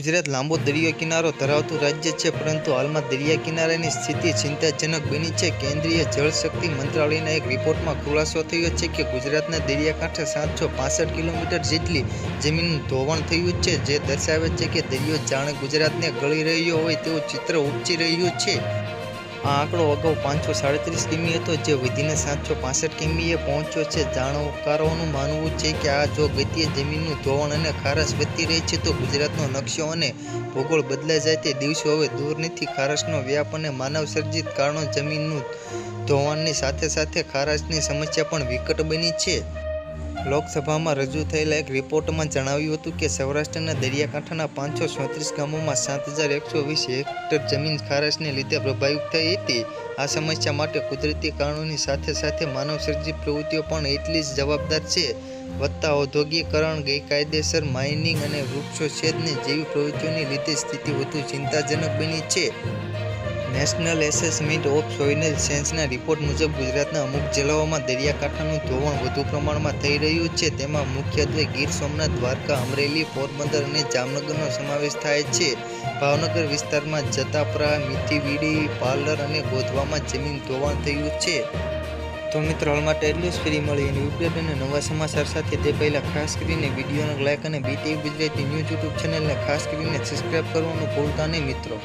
ગુજરાત લાંબો દરિયા કિનારો ધરાવતું રાજ્ય છે, પરંતુ હાલમાં દરિયા કિનારાની સ્થિતિ ચિંતાજનક બની છે. કેન્દ્રીય જળશક્તિ મંત્રાલયના એક રિપોર્ટમાં ખુલાસો થયો છે કે ગુજરાતના દરિયાકાંઠે સાતસો પાસઠ કિલોમીટર જેટલી જમીનનું ધોવાણ થયું છે, જે દર્શાવે છે કે દરિયો જાણે ગુજરાતને ગળી રહ્યો હોય તેવું ચિત્ર ઉપજી રહ્યું છે. આ આંકડો અગાઉ પાંચસો સાડત્રીસ કિમી હતો, જે વધીને સાતસો પાસઠ કિમીએ પહોંચ્યો છે. જાણકારોનું માનવું છે કે આ જો ગતિએ જમીનનું ધોવાણ અને ખારસ વધતી રહી છે, તો ગુજરાતનો નકશો અને ભૂગોળ બદલાઈ જાય તે દિવસો હવે દૂર નથી. ખારસનો વ્યાપ અને માનવસર્જિત કારણો જમીનનું ધોવાણની સાથે સાથે ખારસની સમસ્યા પણ વિકટ બની છે. લોકસભામાં રજૂ થયેલા એક રિપોર્ટમાં જણાવ્યું હતું કે સૌરાષ્ટ્રના દરિયાકાંઠાના પાંચસો ચોત્રીસ ગામોમાં સાત હજાર એકસો વીસ હેક્ટર જમીન ખારાશને લીધે પ્રભાવિત થઈ હતી. આ સમસ્યા માટે કુદરતી કારણોની સાથે સાથે માનવસર્જિત પ્રવૃત્તિઓ પણ એટલી જ જવાબદાર છે. વધતા ઔદ્યોગિકરણ, ગેરકાયદેસર માઇનિંગ અને વૃક્ષોછેદની જેવી પ્રવૃત્તિઓને લીધે સ્થિતિ વધુ ચિંતાજનક બની છે. નેશનલ એસેસમેન્ટ ઓફ સોઇનલ સેન્સના રિપોર્ટ મુજબ ગુજરાતના અમુક જિલ્લાઓમાં દરિયાકાંઠાનું ધોવાણ વધુ પ્રમાણમાં થઈ રહ્યું છે. તેમાં મુખ્યત્વે ગીર સોમનાથ, દ્વારકા, અમરેલી, પોરબંદર અને જામનગરનો સમાવેશ થાય છે. ભાવનગર વિસ્તારમાં જતાપરા મીઠીવીડી પાર્લર અને ગોધવામાં જમીન ધોવાણ થયું છે. તો મિત્રો હાલ માટે એટલું જ. ફ્રી મળી એની અપડેટ અને નવા સમાચાર સાથે. તે પહેલાં ખાસ કરીને વિડીયોને લાઇક અને બીટીવી ગુજરાતી ન્યૂઝ યુટ્યુબ ચેનલને ખાસ કરીને સબસ્ક્રાઈબ કરવાનું ભૂલતા નહીં મિત્રો.